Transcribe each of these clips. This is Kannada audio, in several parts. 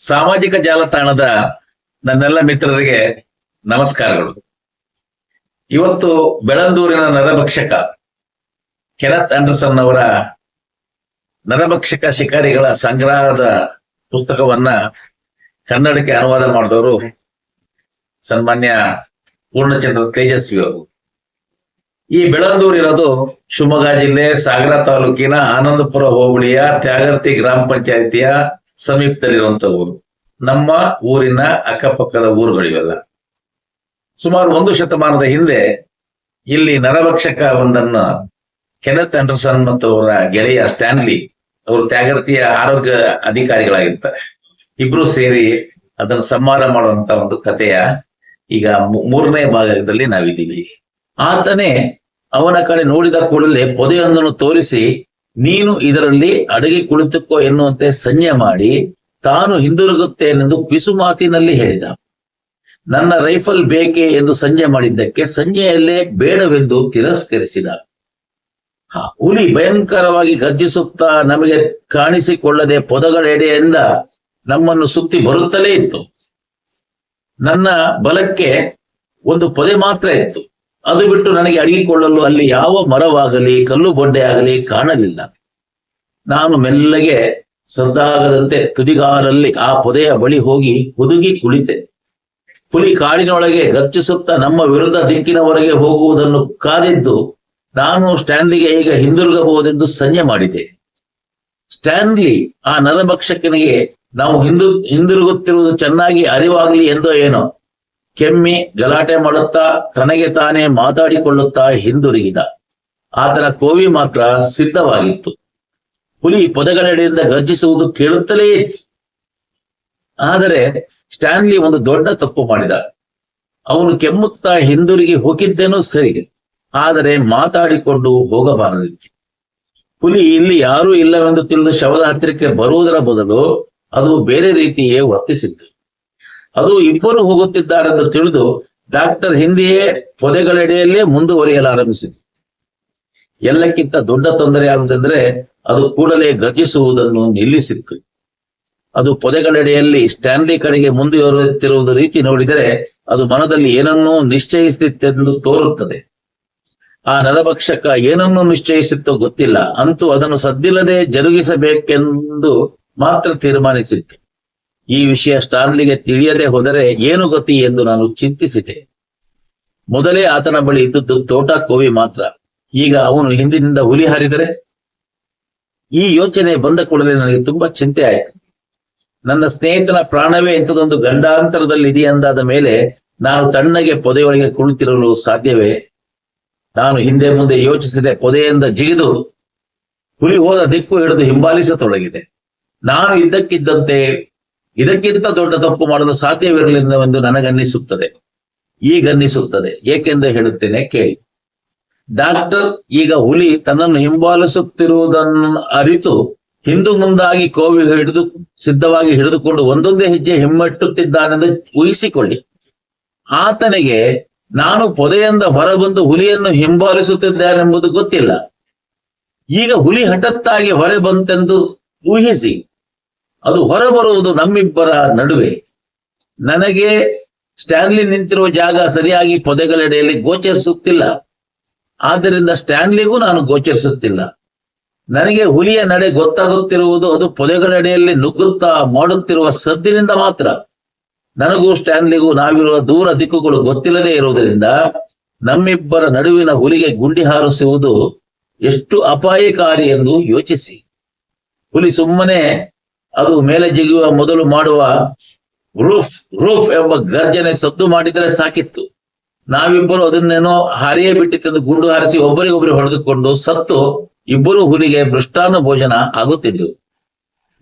ಸಾಮಾಜಿಕ ಜಾಲತಾಣದ ನನ್ನೆಲ್ಲ ಮಿತ್ರರಿಗೆ ನಮಸ್ಕಾರಗಳು. ಇವತ್ತು ಬೆಳಂದೂರಿನ ನರಭಕ್ಷಕ ಕೆನತ್ ಆಂಡರ್ಸನ್ ಅವರ ನರಭಕ್ಷಕ ಶಿಕಾರಿಗಳ ಸಂಗ್ರಹದ ಪುಸ್ತಕವನ್ನ ಕನ್ನಡಕ್ಕೆ ಅನುವಾದ ಮಾಡಿದವರು ಸನ್ಮಾನ್ಯ ಪೂರ್ಣಚಂದ್ರ ತೇಜಸ್ವಿ ಅವರು. ಈ ಬೆಳಂದೂರು ಇರೋದು ಶಿವಮೊಗ್ಗ ಜಿಲ್ಲೆ ಸಾಗರ ತಾಲೂಕಿನ ಆನಂದಪುರ ಹೋಬಳಿಯ ತ್ಯಾಗರ್ತಿ ಗ್ರಾಮ ಪಂಚಾಯತಿಯ ಸಮೀಪದಲ್ಲಿರುವಂತ ಊರು ನಮ್ಮ ಊರಿನ ಅಕ್ಕಪಕ್ಕದ ಊರುಗಳಿವೆಲ್ಲ. ಸುಮಾರು ಒಂದು ಶತಮಾನದ ಹಿಂದೆ ಇಲ್ಲಿ ನರಭಕ್ಷಕ ಒಂದನ್ನ ಕೆನತ್ ಆಂಡರ್ಸನ್ ಮತ್ತು ಅವರ ಗೆಳೆಯ ಸ್ಟ್ಯಾನ್ಲಿ ಅವರು ತ್ಯಾಗರ್ತಿಯ ಆರೋಗ್ಯ ಅಧಿಕಾರಿಗಳಾಗಿರ್ತಾರೆ. ಇಬ್ರು ಸೇರಿ ಅದನ್ನು ಸಂಹಾರ ಮಾಡುವಂತ ಒಂದು ಕಥೆಯ ಈಗ ಮೂರನೇ ಭಾಗದಲ್ಲಿ ನಾವಿದ್ದೀವಿ. ಆತನೇ ಅವನ ಕಡೆ ನೋಡಿದ ಕೂಡಲೇ ಪೊದೆಯೊಂದನ್ನು ತೋರಿಸಿ ನೀನು ಇದರಲ್ಲಿ ಅಡಗಿ ಕುಳಿತುಕೋ ಎನ್ನುವಂತೆ ಸಂಜೆ ಮಾಡಿ ತಾನು ಹಿಂದಿರುಗುತ್ತೇನೆಂದು ಪಿಸು ಮಾತಿನಲ್ಲಿ ಹೇಳಿದ. ನನ್ನ ರೈಫಲ್ ಬೇಕೆ ಎಂದು ಸಂಜೆ ಮಾಡಿದ್ದಕ್ಕೆ ಸಂಜೆಯಲ್ಲೇ ಬೇಡವೆಂದು ತಿರಸ್ಕರಿಸಿದ. ಹುಲಿ ಭಯಂಕರವಾಗಿ ಗರ್ಜಿಸುತ್ತಾ ನಮಗೆ ಕಾಣಿಸಿಕೊಳ್ಳದೆ ಪೊದಗಳೆಡೆಯಿಂದ ನಮ್ಮನ್ನು ಸುತ್ತಿ ಬರುತ್ತಲೇ ಇತ್ತು. ನನ್ನ ಬಲಕ್ಕೆ ಒಂದು ಪೊದೆ ಮಾತ್ರ ಇತ್ತು. ಅದು ಬಿಟ್ಟು ನನಗೆ ಅಡಗಿಕೊಳ್ಳಲು ಅಲ್ಲಿ ಯಾವ ಮರವಾಗಲಿ, ಕಲ್ಲು ಬಂಡೆ ಆಗಲಿ ಕಾಣಲಿಲ್ಲ. ನಾನು ಮೆಲ್ಲಗೆ ಸದ್ದಾಗದಂತೆ ತುದಿಗಾರಲ್ಲಿ ಆ ಪೊದೆಯ ಬಳಿ ಹೋಗಿ ಹುದುಗಿ ಕುಳಿತೆ. ಹುಲಿ ಕಾಡಿನೊಳಗೆ ಗರ್ಜಿಸುತ್ತಾ ನಮ್ಮ ವಿರುದ್ಧ ದಿಕ್ಕಿನವರೆಗೆ ಹೋಗುವುದನ್ನು ಕಾದಿದ್ದು ನಾನು ಸ್ಟ್ಯಾನ್ಲಿಗೆ ಈಗ ಹಿಂದಿರುಗಬಹುದೆಂದು ಸಂಜೆ ಮಾಡಿದೆ. ಸ್ಟ್ಯಾನ್ಲಿ ಆ ನರಭಕ್ಷಕನಿಗೆ ನಾವು ಹಿಂದು, ಹಿಂದಿರುಗುತ್ತಿರುವುದು ಚೆನ್ನಾಗಿ ಅರಿವಾಗಲಿ ಎಂದೋ ಏನೋ. ಕೆಮ್ಮಿ, ಗಲಾಟೆ ಮಾಡುತ್ತಾ ತನಗೆ ತಾನೇ ಮಾತಾಡಿಕೊಳ್ಳುತ್ತಾ ಹಿಂದಿರುಗಿದ. ಆತನ ಕೋವಿ ಮಾತ್ರ ಸಿದ್ಧವಾಗಿತ್ತು. ಹುಲಿ ಪೊದಗಳೆಡೆಯಿಂದ ಗರ್ಜಿಸುವುದು ಕೇಳುತ್ತಲೇ ಆದರೆ ಸ್ಟ್ಯಾನ್ಲಿ ಒಂದು ದೊಡ್ಡ ತಪ್ಪು ಮಾಡಿದ. ಅವನು ಕೆಮ್ಮುತ್ತಾ ಹಿಂದಿರುಗಿ ಹೋಗಿದ್ದೇನೋ ಸರಿ, ಆದರೆ ಮಾತಾಡಿಕೊಂಡು ಹೋಗಬಾರದಿತ್ತು. ಹುಲಿ ಇಲ್ಲಿ ಯಾರೂ ಇಲ್ಲವೆಂದು ತಿಳಿದು ಶವದ ಹತ್ತಿರಕ್ಕೆ ಬರುವುದರ ಬದಲು ಅದು ಬೇರೆ ರೀತಿಯೇ ವರ್ತಿಸಿತ್ತು. ಅದು ಇಬ್ಬರು ಹೋಗುತ್ತಿದ್ದಾರೆಂದು ತಿಳಿದು ಡಾಕ್ಟರ್ ಹಿಂದೆಯೇ ಪೊದೆಗಳೆಡೆಯಲ್ಲೇ ಮುಂದುವರಿಯಲಾರಂಭಿಸಿತು. ಎಲ್ಲಕ್ಕಿಂತ ದೊಡ್ಡ ತೊಂದರೆ ಯಾವುದಂದ್ರೆ ಅದು ಕೂಡಲೇ ಗತಿಸುವುದನ್ನು ನಿಲ್ಲಿಸಿತ್ತು. ಅದು ಪೊದೆಗಳೆಡೆಯಲ್ಲಿ ಸ್ಟ್ಯಾನ್ಲಿ ಕಡೆಗೆ ಮುಂದುವರಿಯುತ್ತಿರುವುದು ರೀತಿ ನೋಡಿದರೆ ಅದು ಮನದಲ್ಲಿ ಏನನ್ನೂ ನಿಶ್ಚಯಿಸುತ್ತಿತ್ತೆಂದು ತೋರುತ್ತದೆ. ಆ ನರಭಕ್ಷಕ ಏನನ್ನು ನಿಶ್ಚಯಿಸಿತ್ತೋ ಗೊತ್ತಿಲ್ಲ. ಅಂತೂ ಅದನ್ನು ಸದ್ದಿಲ್ಲದೆ ಜರುಗಿಸಬೇಕೆಂದು ಮಾತ್ರ ತೀರ್ಮಾನಿಸಿತ್ತು. ಈ ವಿಷಯ ಸ್ಟಾನ್ಲಿಗೆ ತಿಳಿಯದೆ ಹೋದರೆ ಏನು ಗತಿ ಎಂದು ನಾನು ಚಿಂತಿಸಿದೆ. ಮೊದಲೇ ಆತನ ಬಳಿ ಇದ್ದದ್ದು ತೋಟ ಕೋವಿ ಮಾತ್ರ. ಈಗ ಅವನು ಹಿಂದಿನಿಂದ ಹುಲಿ ಹಾರಿದರೆ ಈ ಯೋಚನೆ ಬಂದ ಕೂಡಲೇ ನನಗೆ ತುಂಬಾ ಚಿಂತೆ ಆಯಿತು. ನನ್ನ ಸ್ನೇಹಿತನ ಪ್ರಾಣವೇ ಇಂಥದೊಂದು ಗಂಡಾಂತರದಲ್ಲಿ ಇದೆಯೆಂದಾದ ಮೇಲೆ ನಾನು ತಣ್ಣಗೆ ಪೊದೆಯೊಳಗೆ ಕುಳಿತಿರಲು ಸಾಧ್ಯವೇ? ನಾನು ಹಿಂದೆ ಮುಂದೆ ಯೋಚಿಸಿದೆ ಪೊದೆಯಿಂದ ಜಿಗಿದು ಹುಲಿ ಹೋದ ದಿಕ್ಕು ಹಿಡಿದು ಹಿಂಬಾಲಿಸತೊಡಗಿದೆ. ನಾನು ಇದ್ದಕ್ಕಿದ್ದಂತೆ ಇದಕ್ಕಿಂತ ದೊಡ್ಡ ತಪ್ಪು ಮಾಡಲು ಸಾಧ್ಯವಿರಲಿಲ್ಲವೆಂದು ನನಗನ್ನಿಸುತ್ತದೆ. ಈಗನ್ನಿಸುತ್ತದೆ. ಏಕೆಂದು ಹೇಳುತ್ತೇನೆ ಕೇಳಿ. ಡಾಕ್ಟರ್ ಈಗ ಹುಲಿ ತನ್ನನ್ನು ಹಿಂಬಾಲಿಸುತ್ತಿರುವುದನ್ನು ಅರಿತು ಹಿಂದು ಮುಂದಾಗಿ ಕೋವಿ ಹಿಡಿದು ಸಿದ್ಧವಾಗಿ ಹಿಡಿದುಕೊಂಡು ಒಂದೊಂದೇ ಹೆಜ್ಜೆ ಹಿಮ್ಮೆಟ್ಟುತ್ತಿದ್ದಾನೆಂದು ಊಹಿಸಿಕೊಳ್ಳಿ. ಆತನಿಗೆ ನಾನು ಪೊದೆಯಿಂದ ಹೊರಬಂದು ಹುಲಿಯನ್ನು ಹಿಂಬಾಲಿಸುತ್ತಿದ್ದೇನೆಂಬುದು ಗೊತ್ತಿಲ್ಲ. ಈಗ ಹುಲಿ ಹಠತ್ತಾಗಿ ಹೊರ ಬಂತೆಂದು ಊಹಿಸಿ. ಅದು ಹೊರಬರುವುದು ನಮ್ಮಿಬ್ಬರ ನಡುವೆ. ನನಗೆ ಸ್ಟ್ಯಾನ್ಲಿ ನಿಂತಿರುವ ಜಾಗ ಸರಿಯಾಗಿ ಪೊದೆಗಳೆಡೆಯಲ್ಲಿ ಗೋಚರಿಸುತ್ತಿಲ್ಲ. ಆದ್ದರಿಂದ ಸ್ಟ್ಯಾನ್ಲಿಗೂ ನಾನು ಗೋಚರಿಸುತ್ತಿಲ್ಲ. ನನಗೆ ಹುಲಿಯ ನಡೆ ಗೊತ್ತಾಗುತ್ತಿರುವುದು ಅದು ಪೊದೆಗಳೆಡೆಯಲ್ಲಿ ನುಗ್ಗುತ್ತಾ ಮಾಡುತ್ತಿರುವ ಸದ್ದಿನಿಂದ ಮಾತ್ರ. ನನಗೂ ಸ್ಟ್ಯಾನ್ಲಿಗೂ ನಾವಿರುವ ದೂರ ದಿಕ್ಕುಗಳು ಗೊತ್ತಿಲ್ಲದೆ ಇರುವುದರಿಂದ ನಮ್ಮಿಬ್ಬರ ನಡುವಿನ ಹುಲಿಗೆ ಗುಂಡಿ ಹಾರಿಸುವುದು ಎಷ್ಟು ಅಪಾಯಕಾರಿ ಎಂದು ಯೋಚಿಸಿ. ಹುಲಿ ಸುಮ್ಮನೆ ಅದು ಮೇಲೆ ಜಿಗಿಯುವ ಮೊದಲು ಮಾಡುವ ರೂಫ್ ರೂಫ್ ಎಂಬ ಗರ್ಜನೆ ಸದ್ದು ಮಾಡಿದರೆ ಸಾಕಿತ್ತು. ನಾವಿಬ್ಬರು ಅದನ್ನೇನೋ ಹಾರಿಯೇ ಬಿಟ್ಟಿತ್ತೆಂದು ಗುಂಡು ಹಾರಿಸಿ ಒಬ್ಬರಿಗೊಬ್ಬರು ಹೊಡೆದುಕೊಂಡು ಸತ್ತು ಇಬ್ಬರು ಹುಲಿಗೆ ಮೃಷ್ಟಾನ್ನ ಭೋಜನ ಆಗುತ್ತಿದ್ದೆವು.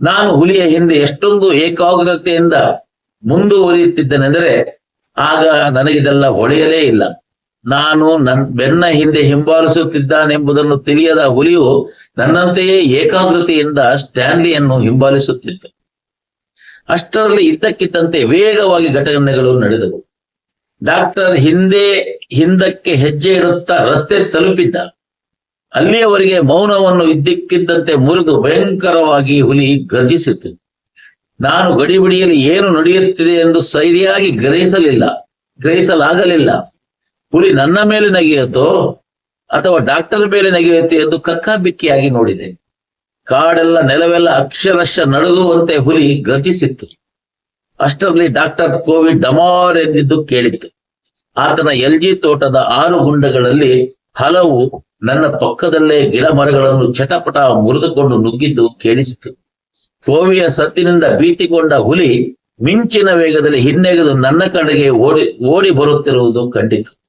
ನಾನು ಹುಲಿಯ ಹಿಂದೆ ಎಷ್ಟೊಂದು ಏಕಾಗ್ರತೆಯಿಂದ ಮುಂದುವರಿಯುತ್ತಿದ್ದನೆಂದರೆ ಆಗ ನನಗಿದೆಲ್ಲ ಹೊಳೆಯಲೇ ಇಲ್ಲ. ನಾನು ನನ್ ಬೆನ್ನ ಹಿಂದೆ ಹಿಂಬಾಲಿಸುತ್ತಿದ್ದಾನೆಂಬುದನ್ನು ತಿಳಿಯದ ಹುಲಿಯು ನನ್ನಂತೆಯೇ ಏಕಾಗ್ರತೆಯಿಂದ ಸ್ಟ್ಯಾನ್ಲಿಯನ್ನು ಹಿಂಬಾಲಿಸುತ್ತಿತ್ತು. ಅಷ್ಟರಲ್ಲಿ ಇದ್ದಕ್ಕಿದ್ದಂತೆ ವೇಗವಾಗಿ ಘಟನೆಗಳು ನಡೆದವು. ಡಾಕ್ಟರ್ ಹಿಂದೆ, ಹಿಂದಕ್ಕೆ ಹೆಜ್ಜೆ ಇಡುತ್ತಾ ರಸ್ತೆ ತಲುಪಿದ್ದ. ಅಲ್ಲಿಯವರೆಗೆ ಮೌನವನ್ನು ಇದ್ದಕ್ಕಿದ್ದಂತೆ ಮುರಿದು ಭಯಂಕರವಾಗಿ ಹುಲಿ ಗರ್ಜಿಸಿತು ನಾನು ಗಡಿಬಿಡಿಯಲ್ಲಿ ಏನು ನಡೆಯುತ್ತಿದೆ ಎಂದು ಸರಿಯಾಗಿ ಗ್ರಹಿಸಲಿಲ್ಲ, ಗ್ರಹಿಸಲಾಗಲಿಲ್ಲ. ಹುಲಿ ನನ್ನ ಮೇಲೆ ನಗೆಯುತ್ತೋ ಅಥವಾ ಡಾಕ್ಟರ್ ಮೇಲೆ ನಗೆಯುತ್ತೋ ಎಂದು ಕಕ್ಕಾಬಿಕ್ಕಿಯಾಗಿ ನೋಡಿದೆ. ಕಾಡೆಲ್ಲ ನೆಲವೆಲ್ಲ ಅಕ್ಷರಶ ನಡುಗುವಂತೆ ಹುಲಿ ಗರ್ಜಿಸಿತ್ತು. ಅಷ್ಟರಲ್ಲಿ ಡಾಕ್ಟರ್ ಕೋವಿಡ್ ಡಮಾರ್ ಎಂದಿದ್ದು ಕೇಳಿತ್ತು. ಆತನ ಎಲ್ಜಿ ತೋಟದ ಆರು ಗುಂಡಗಳಲ್ಲಿ ಹಲವು ನನ್ನ ಪಕ್ಕದಲ್ಲೇ ಗಿಡ ಮರಗಳನ್ನು ಚಟಪಟ ಮುರಿದುಕೊಂಡು ನುಗ್ಗಿದ್ದು ಕೇಳಿಸಿತು. ಕೋವಿಯ ಸತ್ತಿನಿಂದ ಭೀತಿಗೊಂಡ ಹುಲಿ ಮಿಂಚಿನ ವೇಗದಲ್ಲಿ ಹಿನ್ನೆಗೆದು ನನ್ನ ಕಡೆಗೆ ಓಡಿ ಓಡಿ ಬರುತ್ತಿರುವುದು ಕಂಡಿತು.